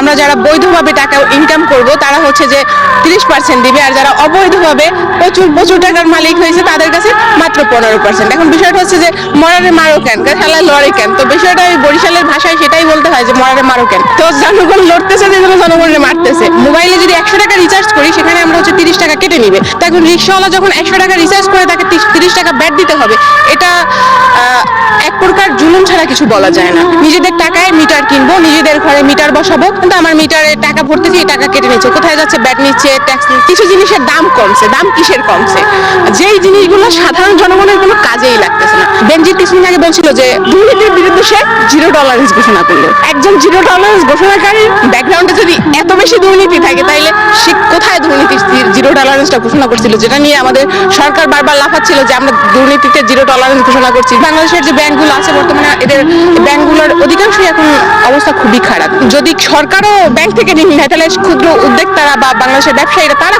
আমরা যারা বৈধভাবে টাকা ইনকাম করব, তারা হচ্ছে যে তিরিশ পার্সেন্ট দিবে, আর যারা অবৈধভাবে প্রচুর প্রচুর টাকার মালিক হয়েছে, তাদের কাছে মাত্র পনেরো পার্সেন্ট এখন বিষয়টা হচ্ছে যে মরারে মারো কেন? খেলায় লড়ে কেন? তো বিষয়টা ওই বরিশালের ভাষায় সেটাই বলতে হয় যে মরারে মারো কেন? তো জনগণ লড়তেছে যে জনগণের মারতেছে। মোবাইলে যদি একশো টাকা রিচার্জ করি, সেখানে আমরা হচ্ছে তিরিশ টাকা কেটে নিবে। তো এখন রিক্সাওয়ালা যখন একশো টাকা রিচার্জ করে, তাকে তিরিশ টাকা ব্যাট দিতে হবে। এটা জুলুম ছাড়া কিছু বলা যায় না। নিজেদের টাকায় মিটার কিনবো, নিজেদের ঘরে মিটার বসাবো, কিন্তু আমার মিটারে টাকা ভরতেছি, এই টাকা কেটে নিচ্ছে কোথায় যাচ্ছে ব্যাট নিচ্ছে ট্যাক্স কিছু জিনিসের দাম কমছে, দাম কিসের কমছে? যেই জিনিসগুলো সাধারণ জনগণের কোনো কাজেই বেনজিৎ কিছুদিন আগে বলছিল যে দুর্নীতির বিরুদ্ধে সে জিরো টলারেন্স ঘোষণা করল। একজন জিরো টলারেন্স ঘোষণাকারীর ব্যাকগ্রাউন্ডে যদি এত বেশি দুর্নীতি থাকে, তাইলে সে কোথায় দুর্নীতি জিরো টলারেন্সটা ঘোষণা করছিল? যেটা নিয়ে আমাদের সরকার বারবার লাফাচ্ছিল যে আমরা দুর্নীতিতে জিরো টলারেন্স ঘোষণা করছি। বাংলাদেশের যে ব্যাংকগুলো আছে, বর্তমানে এদের ব্যাংকগুলোর অধিকাংশই এখন অবস্থা খুবই খারাপ। যদি সরকারও ব্যাংক থেকে ঋণ নেয়, তাহলে ক্ষুদ্র উদ্যোক্তারা বা বাংলাদেশের ব্যবসায়ীরা, তারা